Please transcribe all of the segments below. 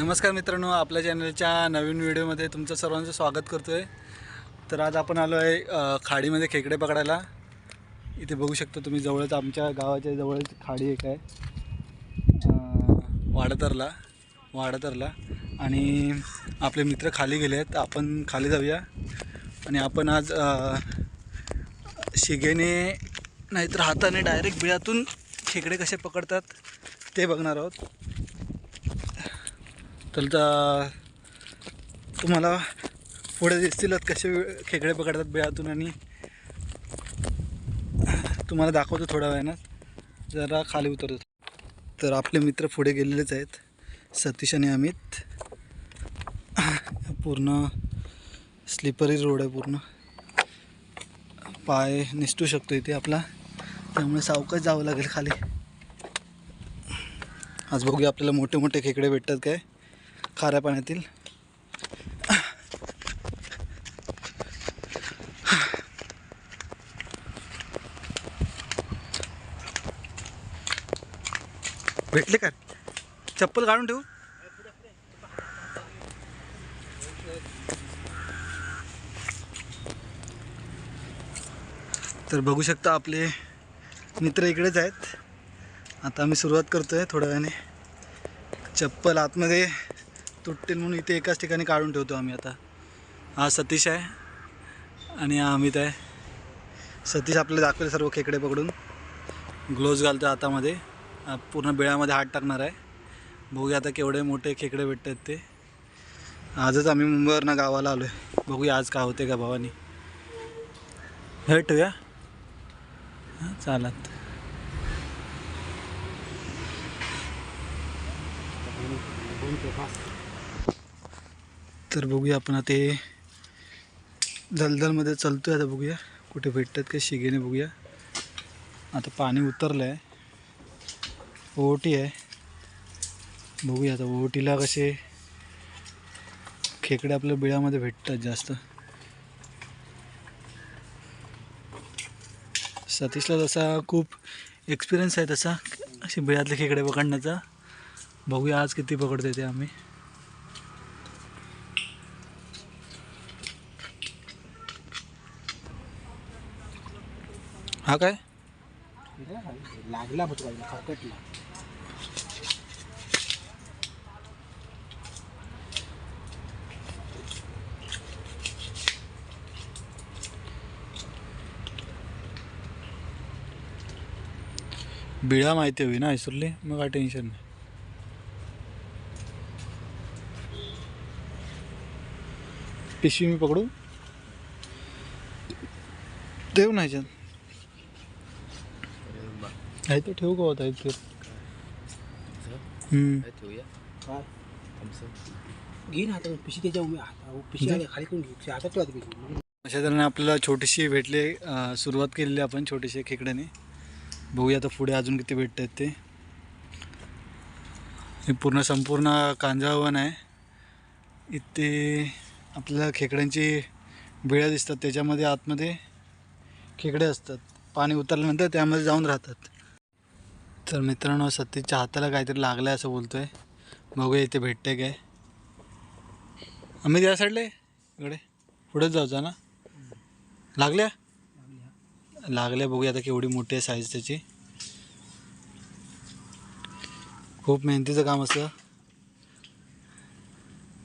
नमस्कार मित्रांनो आपल्या चॅनलच्या नवीन व्हिडिओमध्ये तुमचं सर्वांचं स्वागत करतो आहे तर आज आपण आलो आहे खाडीमध्ये खेकडे पकडायला. इथे बघू शकता तुम्ही जवळच आमच्या गावाच्या जवळच खाडी एक आहे. वाडतरला वाडतरला. आणि आपले मित्र खाली गेले आहेत. आपण खाली जाऊया. आणि आपण आज शिगेने नाहीतर हाताने डायरेक्ट बिळातून खेकडे कसे पकडतात ते बघणार आहोत. तर तुम्हाला पुढे दिसतीलच कसे खेकडे पकडतात बिळातून आणि तुम्हाला दाखवतो थोड्या वेळानं. जरा खाली उतरतो. तर आपले मित्र पुढे गेलेलेच आहेत. सतीश आणि अमित. पूर्ण स्लिपरी रोड आहे पूर्ण. पाय निसटू शकतो इथे आपला. त्यामुळे सावकाश जावं लागेल खाली. आज बघूया आपल्याला मोठे मोठे खेकडे भेटतात काय. खाऱ्या पाण्यातील. भेटले का चप्पल काढून ठेवू? तर बघू शकता आपले मित्र इकडेच आहेत. आता आम्ही सुरुवात करतो आहे थोड्या वेळाने. चप्पल आतमध्ये तुटतील म्हणून इथे एकाच ठिकाणी काढून ठेवतो आम्ही आता. हा सतीश आहे आणि हा अमित आहे. सतीश आपल्याला दाखवेल सर्व खेकडे पकडून. ग्लोव्ज घालतो हातामध्ये. पूर्ण बिळामध्ये हात टाकणार आहे. बघूया आता केवढे मोठे खेकडे भेटतात ते. आजच आम्ही मुंबईवरनं गावाला आलो आहे बघूया आज का होते का भावानी. भेटूया. हां चालत. तर बघूया आपण आता दलदलमध्ये चालतो आहे आता बघूया. कुठे भेटतात का शिगेने बघूया. आता पाणी उतरलं आहे ओहोटी आहे. बघूया आता ओहोटीला कसे खेकडे आपल्या बिळामध्ये भेटतात जास्त. सतीशला तसा खूप एक्सपिरियन्स आहे तसा. असे बिळातले खेकडे पकडण्याचा. बघूया आज किती पकडते ते आम्ही. हा काय? लागला बाजूला खरकटला. बिळा माहिती हवी ना ऐसुरली मग काय टेन्शन नाही. पिशवी मी पकडू? देऊ नाही आहे तर ठेवू का होता. काय घे ना आता पिशी त्याच्या. आली, खाली घे ठेवा अशा तऱ्हेने आपल्याला छोटीशी भेटले सुरुवात केलेली आपण छोटीशी खेकड्याने. बघूया आता पुढे अजून किती भेटत आहेत ते. हे पूर्ण संपूर्ण कांजावन आहे. इथे आपल्याला खेकड्यांची बिळ्या दिसतात. त्याच्यामध्ये आतमध्ये खेकडे असतात. पाणी उतरल्यानंतर त्यामध्ये जाऊन राहतात. तर मित्रांनो सतीच्या हाताला काहीतरी लागलं आहे असं बोलतोय. बघूया इथे भेटते काय. आम्ही त्या साईडले इकडे. पुढेच जायचं ना. लागल्या? लागल्या. बघूया आता केवढी मोठी आहे साईज त्याची. खूप मेहनतीचं काम असतं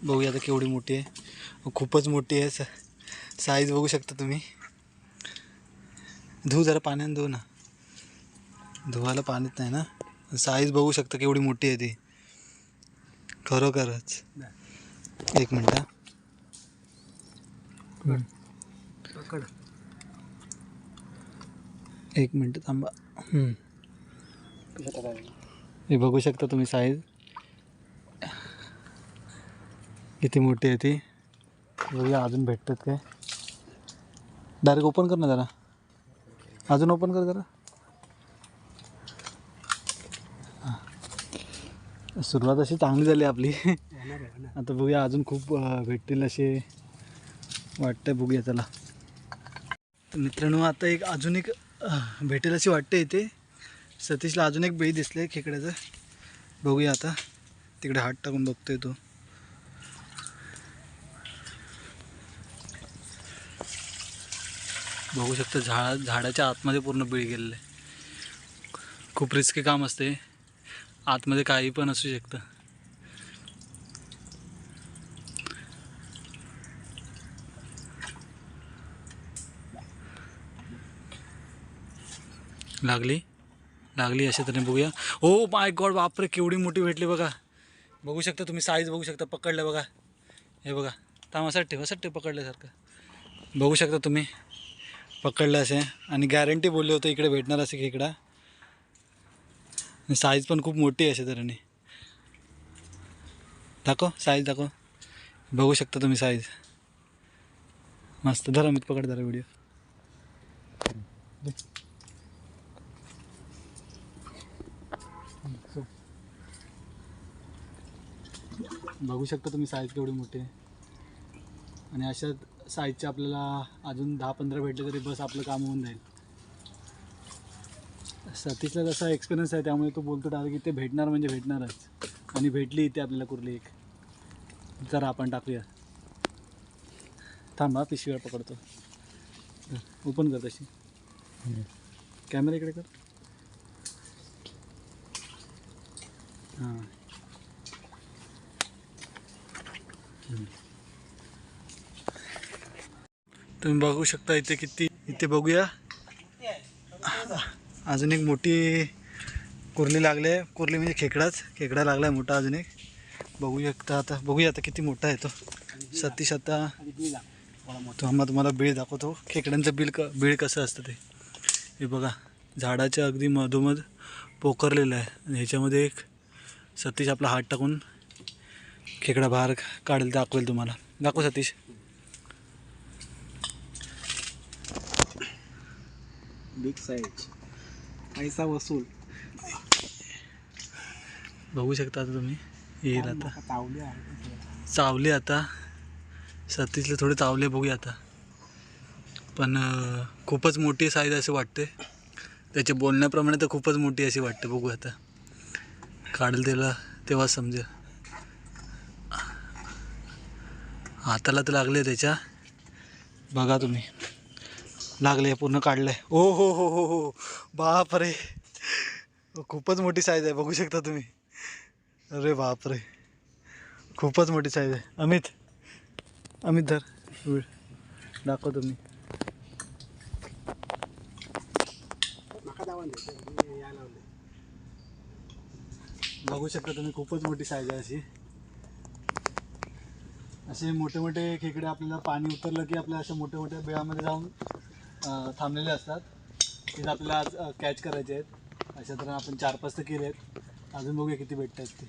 बघूया आता केवढी मोठी आहे. खूपच मोठी आहे. साईज बघू शकता तुम्ही. धू जरा पाण्याने धू ना. धुवायला पाणीच नाही ना. साईज बघू शकता केवढी मोठी आहे ती. खरोखरच. एक मिनटं एक मिनटं थांबा. हे बघू शकता तुम्ही साईज. किती मोठी आहे ती. बघूया अजून भेटतात काय. डायरेक्ट ओपन कर ना जरा. अजून ओपन कर जरा. सुरुवात अशी चांगली झाली आपली. आता बघूया अजून खूप भेटतील असे वाटतं बघूया त्याला मित्रांनो आता एक अजून एक भेटेल अशी वाटते इथे. सतीशला अजून एक बेई दिसले खेकड्याचं. बघूया आता. तिकडे हात टाकून बघतोय तो. बघू शकतो झाडा झाडाच्या आतमध्ये पूर्ण बिळी गेलेलं आहे. खूप रिस्की काम असते आतमध्ये काही पण असू शकतं. लागली? लागली अशा तरी बघूया. ओ माय गॉड बापरे केवढी मोठी भेटली बघा. बघू शकता तुम्ही साईज बघू शकता पकडलं बघा. हे बघा थांब असं ठेव असं ठेव पकडल्यासारखं. बघू शकता तुम्ही पकडलं असे. आणि गॅरंटी बोलले होते इकडे भेटणार असे खेकडा साईज पण खूप मोठी आहे अशा तऱ्हेने. दाखव साईज दाखव. बघू शकता तुम्ही साईज मस्त धरा मी पकड धरा व्हिडिओ बघू शकता तुम्ही साईज केवढी मोठी आहे. आणि अशा साईजचे आपल्याला अजून दहा पंधरा भेटले तरी बस आपलं काम होऊन जाईल. सतीशला जसा एक्सपिरियन्स आहे त्यामुळे तो बोलतो डायरेक्ट की ते भेटणार म्हणजे भेटणारच. आणि भेटली इथे आपल्याला कुर्ली एक. जरा आपण टाकूया. थांबा पिशवीवर पकडतो. ओपन कर तशी. कॅमेरा इकडे कर. हां. तुम्ही बघू शकता इथे किती इथे बघूया. अजून एक मोठी कुर्ली लागली. आहे कुर्ली म्हणजे खेकडाच. खेकडा लागला आहे मोठा अजून एक. बघू शकता आता. बघूया आता किती मोठा आहे तो. सतीश आता आणि तो आम्हा तुम्हाला बिळ दाखवतो. खेकड्यांचं बिल क बिळ कसं असतं ते. हे बघा. झाडाच्या अगदी मधोमध पोखरलेलं आहे. आणि ह्याच्यामध्ये एक सतीश आपला हात टाकून खेकडा बाहेर काढेल दाखवेल तुम्हाला. दाखव सतीश. बिग साईज पैसा वसूल. बघू शकता आता तुम्ही. येईल आता. आहे चावले आता. सतीशला थोडे चावले बघूया आता. पण खूपच मोठी साईज असे वाटते. त्याच्या बोलण्याप्रमाणे तर खूपच मोठी अशी वाटते. बघू आता. काढेल त्याला तेव्हा समजेल. हाताला तर लागले त्याच्या. बघा तुम्ही. लागले पूर्ण काढलंय. ओ हो हो हो हो. बापरे. खूपच मोठी साईज आहे बघू शकता तुम्ही. अरे बापरे. खूपच मोठी साईज आहे. अमित. अमित धर. वेळ. दाखव तुम्ही. बघू शकता तुम्ही खूपच मोठी साईज आहे अशी. असे मोठे मोठे खेकडे आपल्याला पाणी उतरलं की आपल्या अशा मोठ्या मोठ्या बिळामध्ये जाऊन थांबलेले असतात. तिथे आपल्याला आज कॅच करायचे आहेत. अशा तर आपण चार पाच तर केले आहेत. अजून बघूया किती भेटत आहेत ते.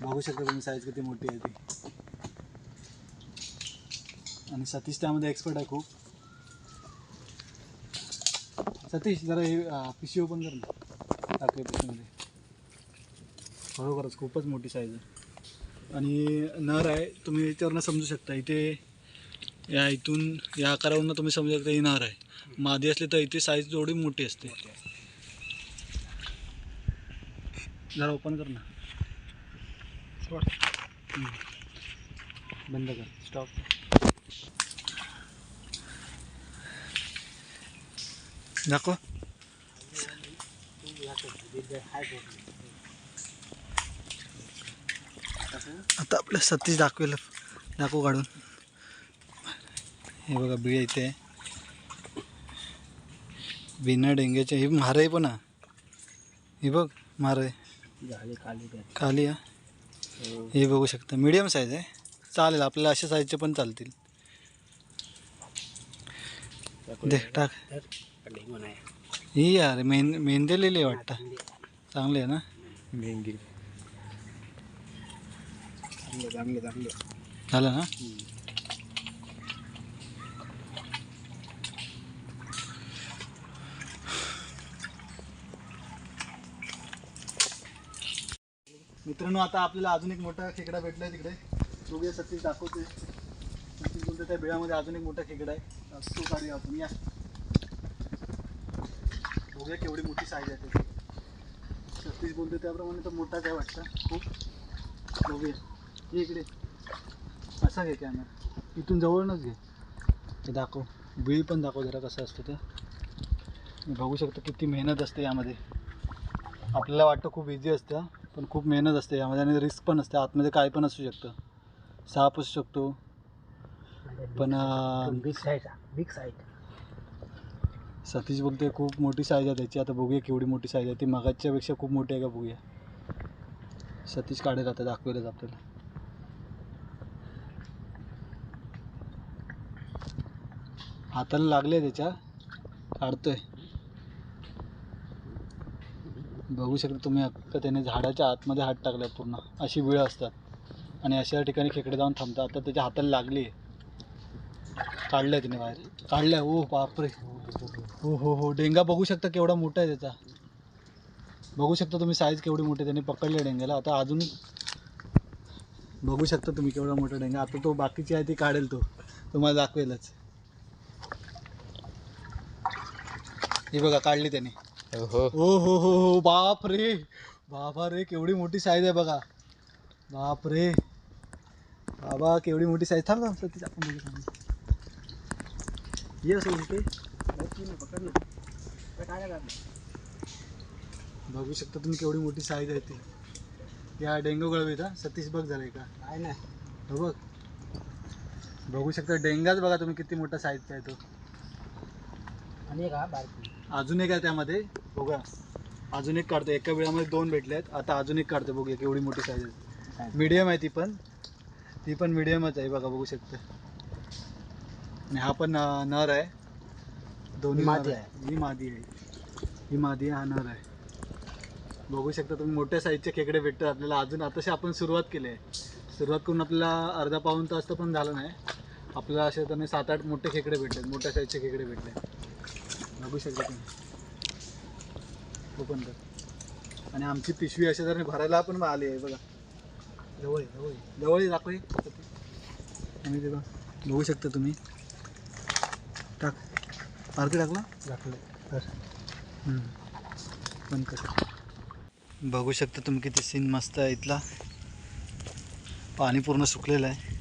बघू शकता तुम्ही साईज किती मोठी आहे ती. आणि सतीश त्यामध्ये एक्सपर्ट आहे खूप. सतीश जरा हे अं, पिशवी ओपन कर ना. टाकूया पिशवीमध्ये खरोखरच खूपच मोठी साईज आहे. आणि नर आहे तुम्ही याच्यावरनं समजू शकता. इथे या इथून या आकारावरनं तुम्ही समजू शकता ही नर आहे. मादी असली तर इथे साईज थोडी मोठी असते. जरा ओपन कर ना. बंद कर. स्टॉप दाखव. आता आपलं सतीश दाखवेल. दाखवू काढून. हे बघा बिळ इथे. आहे बिना डेंग्याचे हे म्हारे पण हा. हे बघ झाले खाली हा. हे बघू शकता. मीडियम साईज आहे. चालेल आपल्याला अशा साईजचे पण चालतील. दे टाक. ही यार मेन मेंदेलेली आहे वाटतं. चांगले आहे ना? झालं ना? मित्रांनो आता आपल्याला अजून एक मोठा खेकडा भेटला आहे तिकडे. बघूया सतीश दाखवते. सतीश बोलते त्या बिळामध्ये अजून एक मोठा खेकडा आहे. असतो काढूया आपण या. बघूया केवढी मोठी साईज आहे त्याची सतीश बोलते त्याप्रमाणे तर मोठाच आहे वाटतं. खूप. बघूया ये इकडे. असा घे कॅमेरा इथून जवळूनच घे. ते दाखव. बिळ पण दाखव जरा कसं असतं ते. बघू शकतो किती मेहनत असते यामध्ये. आपल्याला वाटतं खूप इझी असतं. पण खूप मेहनत असते यामध्ये आणि रिस्क पण असते आतमध्ये काय पण असू शकतं. साप असू शकतो. पण big size big size Satish बोलते खूप मोठी साईज आहे त्याची. आता बघूया केवढी मोठी साईज आहे. ती मगाच्या पेक्षा खूप मोठी आहे का बघूया. सतीश काढेल आता दाखवेलच आपल्याला. हाताला लागले त्याच्या. काढतोय. बघू शकता तुम्ही अख्खं त्याने झाडाच्या आतमध्ये हात टाकलाय पूर्ण. अशी वेळ असतात. आणि अशा ठिकाणी खेकडे जाऊन थांबतात. आता त्याच्या हाताला लागली. आहे काढलंय त्याने बाहेर. काढलंय. ओ बापरे. हो हो हो. डेंगा बघू शकता केवढा मोठा आहे त्याचा. बघू शकता तुम्ही साईज केवढी मोठी आहे. त्यांनी पकडले डेंग्याला. आता अजून बघू शकता तुम्ही केवढा मोठा डेंगा. आता तो बाकीची आहे ती काढेल तो. तुम्हाला दाखवेलच. हे बघा काढली त्याने. हो हो हो हो बाप रे. बाबा रे केवढी मोठी साईज आहे बघा. बाप रे. बाबा केवढी मोठी साईज थांब थांब सतीश आपण बघू थांब. ये असं उलटे. बघू शकता तुम्ही केवढी मोठी साईज आहे ती. या डेंगू गळवीत हा. सतीश बघ झालंय का काय नाही हो बघ. बघू शकता डेंगाच बघा तुम्ही किती मोठा साईजचा आहे तो. आणि का बारकी. अजून एक आहे त्यामध्ये बघा अजून एक काढतो एका वेळामध्ये दोन भेटले आहेत. आता अजून एक काढतो बघूया केवढी मोठी साईज आहे. मीडियम आहे ती पण. ती पण मीडियमच आहे बघा बघू शकता. आणि हा पण नर आहे. दोन्ही मादी नर ही मादी आहे. ही मादी आहे हा नर आहे. बघू शकता तुम्ही मोठ्या साईजचे खेकडे भेटतात आपल्याला. अजून आताशी आपण सुरुवात केली आहे. सुरुवात करून आपल्याला अर्धा पाऊन तास तर पण झालं नाही. आपल्याला असे त्याने सात आठ मोठे खेकडे भेटले मोठ्या साईजचे खेकडे भेटले बघू शकता तुम्ही. ओपन कर आणि आमची पिशवी अशा तऱ्हेने भरायला पण आली आहे बघा. जवळ जवळ जवळ दाखव आणि ते बघा बघू शकता तुम्ही. टाक. आरती टाकला? दाखवलं. पण कसं बघू शकता तुम्ही किती सीन मस्त आहे इथला. पाणी पूर्ण सुकलेलं आहे.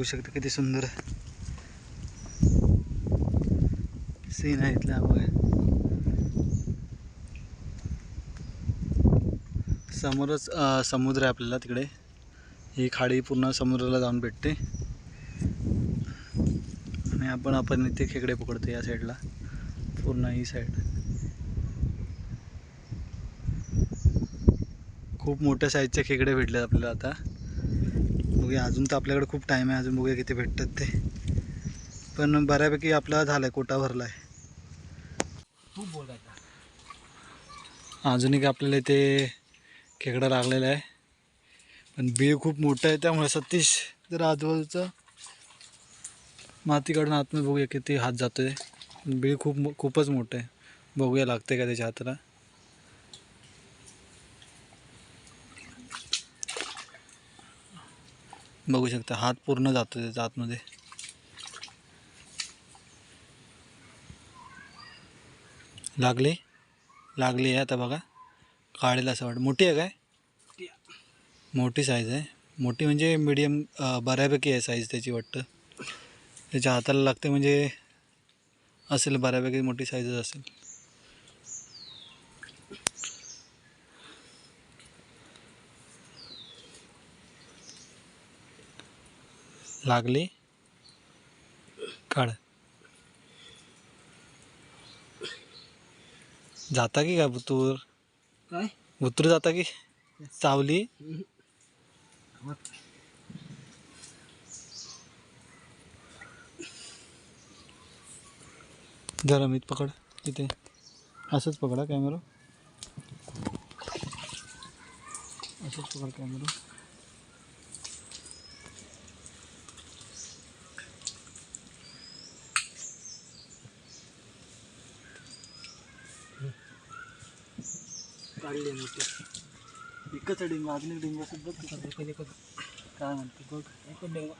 बघू शकता किती सुंदर सीन आहे इथला बघा. समोरच समुद्र आहे आपल्याला तिकडे. ही खाडी पूर्ण समुद्राला जाऊन भेटते. आणि आपण आपण इथे खेकडे पकडतो या साईडला पूर्ण ही साईड खूप मोठ्या साईजचे खेकडे भेटले आपल्याला आता. बघूया. अजून तर आपल्याकडे खूप टाईम आहे. अजून बघूया किती भेटतात ते. पण बऱ्यापैकी आपला झाला आहे कोटा भरला आहे अजून एक आपल्याला इथे खेकडा लागलेला आहे. पण बीळ खूप मोठं आहे त्यामुळे सतीश जर आजूबाजूचं माती काढून आतमध्ये बघूया किती हात जातोय. पण बीळ खूप खूपच मोठं आहे. बघूया लागते का त्याच्या हाताला. बघू शकता. हात पूर्ण जातो त्याच्या आतमध्ये. लागली? लागली आहे आता बघा. काढेल असं वाटतं. मोठी आहे काय? मोठी साईज आहे. मोठी म्हणजे मीडियम बऱ्यापैकी आहे साईज त्याची वाटतं. त्याच्या हाताला लागते म्हणजे असेल बऱ्यापैकी मोठी साईजच असेल. लागली? काढ. जाता की काय बुतूर? काय? बुतूर जाता की? चावली जरा मीठ पकड इथे. असंच पकडा कॅमेरा असंच पकड कॅमेरा काढली मोठी एकच डिंगा अजून एक डिंगा सुद्धा काय म्हणते बघ. एकच डेंगा.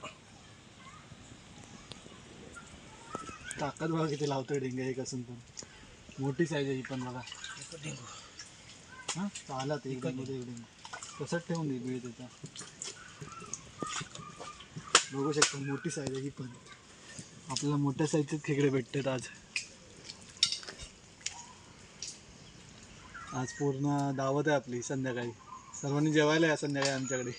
ताकद बघा किती लावतोय डेंगे एक असून पण. मोठी साईज आहे ही पण बघा. एकच डेंगू. हां? चालत एक डेंगू ते एक डेंगू. तसंच ठेवून दे बीळ त्याचा बघू शकता मोठी साईज आहे ही पण. आपल्याला मोठ्या साईजचेच खेकडे भेटतात आज. आज पूर्ण दावत आहे आपली संध्याकाळी. सर्वांनी जेवायला या संध्याकाळी आमच्याकडे.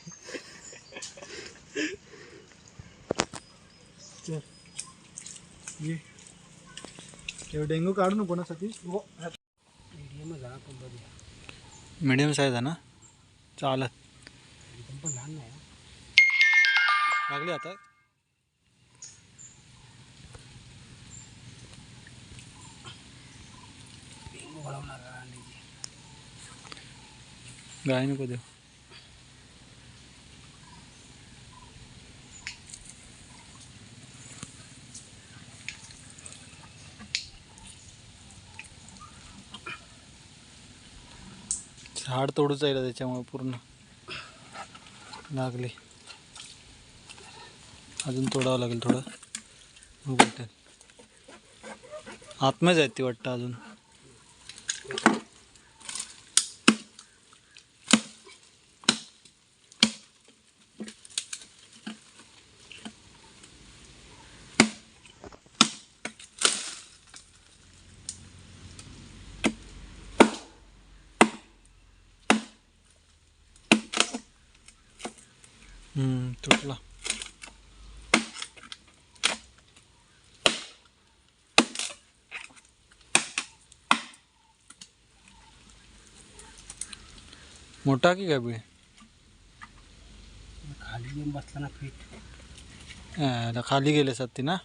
चल. ये. एवढं डेंगू काढू नको ना सतीश. हो. मीडियमच झाला पण बघूया मीडियम साईज आहे ना? चालत. एकदम पण लहान नाही लागले आता. डेंगू घडवणार गाय नको देऊ. झाड तोडूच आहे त्याच्यामुळे पूर्ण. लागले. अजून तोडावं लागेल थोडं. मग भेटेल आहेत ती वाटतं अजून. तुटला मोठा की काय बी? खाली येऊन बसला ना पीठ. खाली गेले सत्ती ना?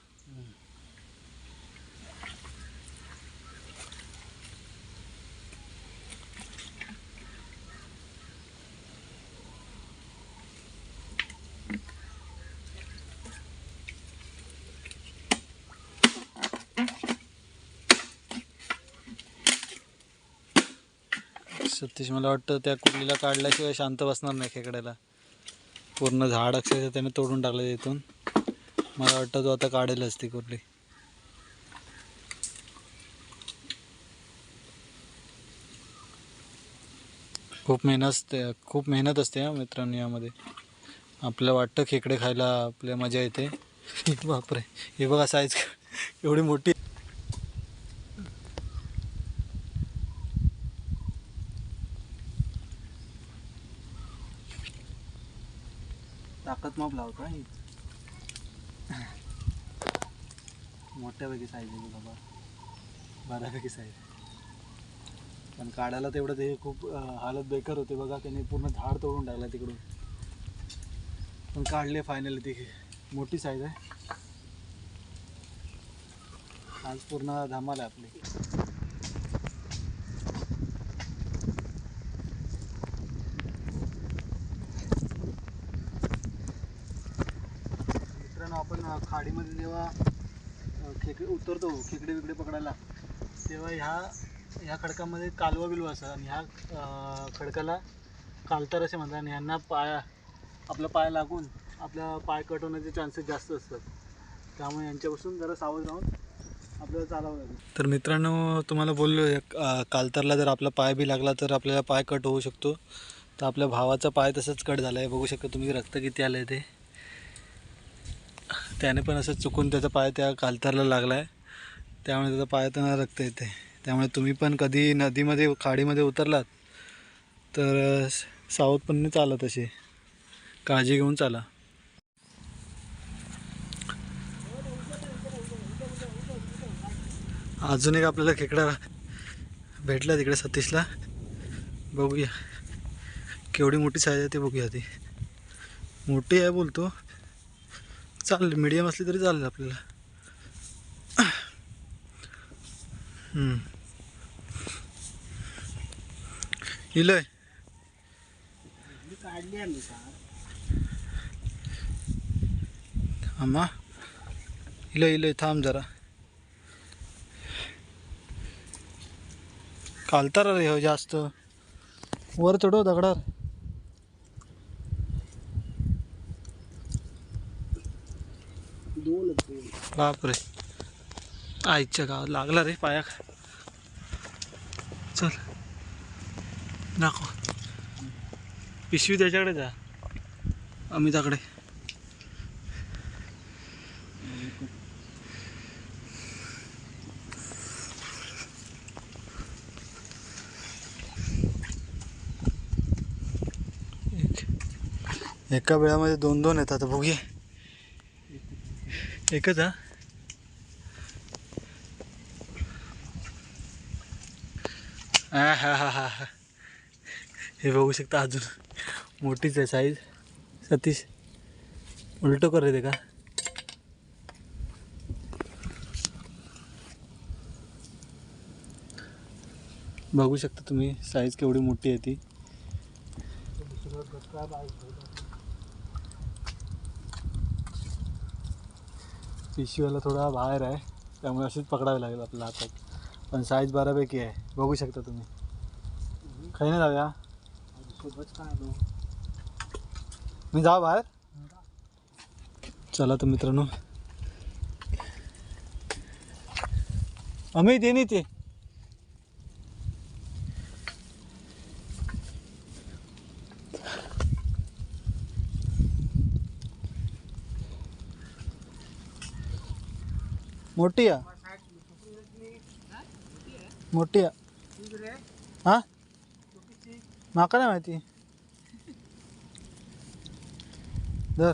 सतीश मला वाटतं त्या कुर्लीला काढल्याशिवाय शांत बसणार नाही खेकड्याला. पूर्ण झाड अक्षरशः त्याने तोडून टाकलं तिथून मला वाटतं तो आता काढेलच ती कुर्ली खूप मेहनत खूप मेहनत असते हा मित्रांनो यामध्ये. आपल्याला वाटतं खेकडे खायला आपल्या मजा येते. बापरे हे बघा साईज एवढी मोठी लावतो मोठ्यापैकी साईज आहे बाबा बऱ्यापैकी साईज पण काढायला तेवढं ते खूप हालत बेकार होते बघा त्याने पूर्ण झाड तोडून टाकला तिकडून. पण काढले फायनली ती. मोठी साईज आहे. आज पूर्ण धमाल आहे आपली मित्रांनो आपण अ, खाडीमध्ये जेव्हा खेकडे उतरतो खेकडे बिकडे पकडायला तेव्हा ह्या ह्या खडकामध्ये कालवा बिलवा असतात आणि ह्या खडकाला कालतार असे म्हणतात आणि ह्यांना पाय आपला पाय लागून आपला पाय कट होण्याचे चान्सेस जास्त असतात. त्यामुळे यांच्यापासून जरा सावध राहून आपल्याला चालावं लागेल. तर मित्रांनो तुम्हाला बोललो कालतारला जर आपला पाय बी लागला तर आपल्याला पाय कट होऊ शकतो. तर आपल्या भावाचा पाय तसंच कट झाला आहे बघू शकता तुम्ही रक्त किती आलं आहे ते. त्याने पण असं चुकून त्याचा पाय त्या कालतारला लागला आहे त्यामुळे त्याचा पाय त्यांना रक्त येते त्यामुळे तुम्ही पण कधी नदीमध्ये खाडीमध्ये उतरलात तर सावधपणे चाला तसे काळजी घेऊन चाला. अजून एक आपल्याला खेकडा भेटला तिकडे सतीशला. बघूया. केवढी मोठी साईज आहे ती बघूया ती मोठी आहे बोलतो. चालेल मीडियम असली तरी चालेल आपल्याला. इलय. मी अम्मा इलय इलय थांब जरा. कालतारा रे हो जास्त. वर चढव दगडावर दोनच दोन बापरे. आईच्या गावात लागला रे पाया चल. दाखव. पिशवी त्याच्याकडे जा. अमिताकडे. एक- एका वेळामध्ये दोन दोन येतात बघूया. एकच हा? हे बघू शकता अजून. मोठीच आहे साईज सतीश, उलटं कर ते का? बघू शकता तुम्ही साईज केवढी मोठी आहे ती. पिशवीवाला थोडा बाहेर आहे, त्यामुळे अशीच पकडावी लागेल आपल्या हातात. पण साईज बऱ्यापैकी आहे. बघू शकता तुम्ही. काही नाही जाऊया आलो मी जा बाहेर? चला तर मित्रांनो. अमित ये ते मोठी आहे. मोठी आहे. हा? माका नाही माहिती. धर.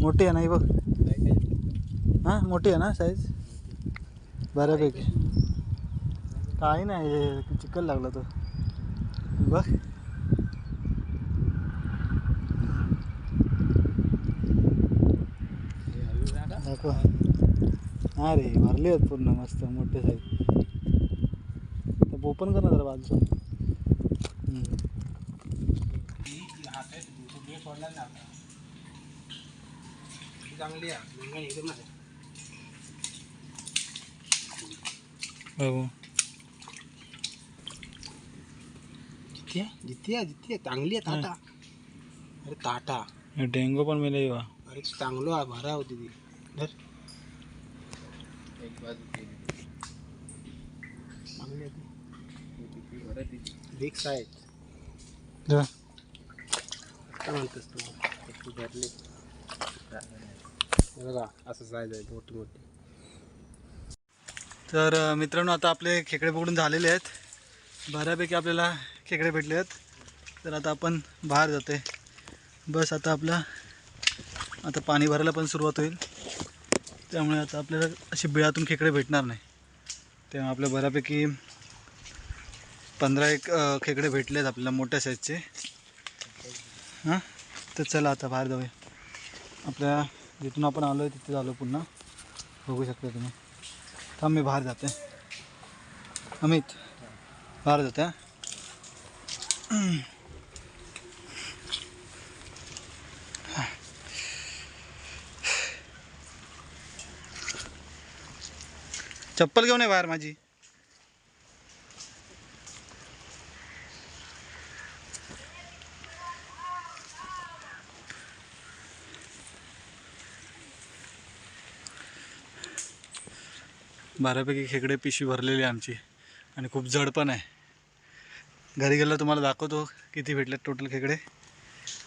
मोठी आहे ना ही बघ. हां मोठी आहे ना साईज बऱ्यापैकी. काही नाही चिकल लागला तो बघ. दाखव. हा रे भरली आहेत पूर्ण मस्त मोठे साईज तर ओपन कर ना जरा बाजूचा हम्म. सोडला ना आता चांगली आहे. जिती आहे चांगली आहे ताटा. अरे ताटा. डेंगू पण मेले अरे चांगलो आहे भरा होती ती धर. चांगली आहे ती. बिग साईज जा. काय म्हणतोस तू? भरली. बघा असं साईज आहे मोठी मोठी. तर मित्रांनो आता आपले खेकडे पकडून झालेले आहेत. बऱ्यापैकी आपल्याला खेकडे भेटले आहेत. तर आता आपण बाहेर जाते बस आता आपला आता पाणी भरायला पण सुरुवात होईल. त्यामुळे आता आपल्याला अशी बिळातून खेकडे भेटणार नाही. तेव्हा आपल्या बऱ्यापैकी पंधरा एक खेकडे भेटले आहेत आपल्याला मोठ्या साईजचे हां? तर चला आता बाहेर जाऊया. आपल्या जिथून आपण आलो आहे तिथे आलो पुन्हा. बघू शकता तुम्ही. थांब मी बाहेर जाते. अमित बाहेर जाते चप्पल घेऊन ये बाहेर माझी. बऱ्यापैकी खेकडे पिशवी भरलेली आहे आमची. आणि खूप जड पण आहे. घरी गेलं तुम्हाला दाखवतो किती भेटलेत टोटल खेकडे.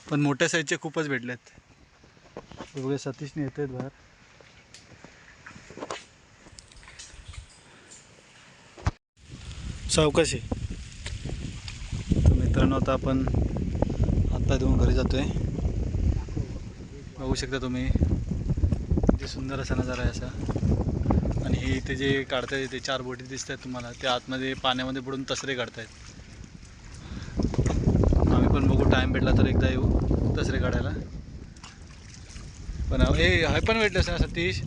पण मोठ्या साईजचे खूपच भेटलेत. बघूया सतीशने येत आहेत बाहेर. सावकाशी तर मित्रांनो आता आपण हातपाय धुवून घरी जातो आहे बघू शकता तुम्ही. किती सुंदर असा नजारा आहे असा. हे इथे जे काढतायत ते चार बोटी दिसत आहेत तुम्हाला. ते आतमध्ये पाण्यामध्ये बुडून तसरे काढतायत. आम्ही पण बघू टाईम भेटला तर एकदा येऊ तसरे काढायला. पण हे हे पण भेटले असं सतीश?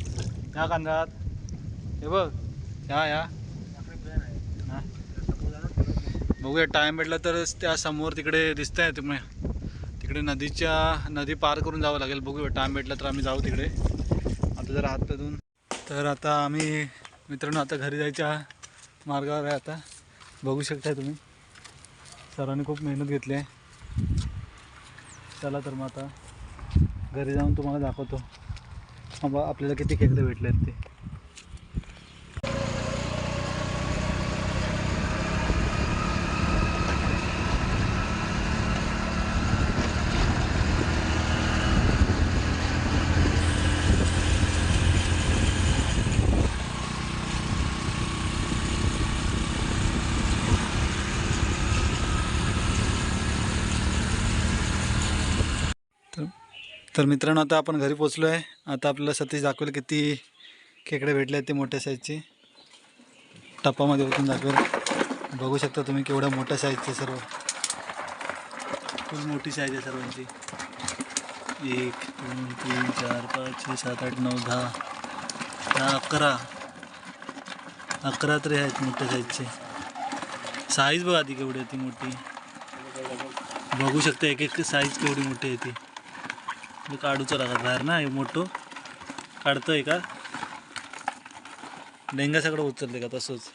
ह्या कांदात हे बघ ह्या ह्या. बघूया टाईम भेटला तरच त्या समोर तिकडे दिसत आहे तुम्ही. तिकडे नदीच्या नदी पार करून जावं लागेल. बघूया टाईम भेटला तर आम्ही जाऊ तिकडे. आता जर हात धुवून तर आता आम्ही मित्रांनो आता घरी जायच्या मार्गावर आहे आता. बघू शकताय तुम्ही. सरांनी खूप मेहनत घेतली आहे. चला तर मग आता घरी जाऊन तुम्हाला दाखवतो. आपल्याला किती खेकडे भेटले आहेत ते. तर मित्रांनो आता आपण घरी पोचलो आहे आता आपल्याला सतीश दाखवेल किती खेकडे भेटले आहेत ते मोठ्या साईजचे टप्पामध्ये उतरून दाखवेल. बघू शकता तुम्ही केवढ्या मोठ्या साईजचे सर्व. खूप मोठी साईज आहे सर्वांची. एक दोन तीन चार पाच छे सात आठ नऊ दहा दहा अकरा. अकरा तरी आहेत मोठ्या साईजचे साईज बघा ती केवढी आहे ती मोठी. बघू शकता एक एक साईज केवढी मोठी आहे ती. मी काढूचं लागत बाहेर ना हे मोठं. काढतोय का? डेंगा सगळं उचलते का तसंच?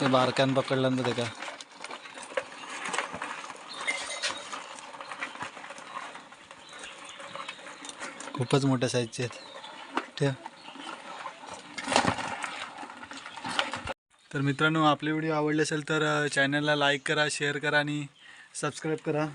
ते बारक्यान ना ते का? खूपच मोठ्या साईजचे आहेत. ठेव. तर मित्रांनो आपले व्हिडिओ आवडले असेल तर चॅनलला लाईक करा शेअर करा आणि सबस्क्राईब करा.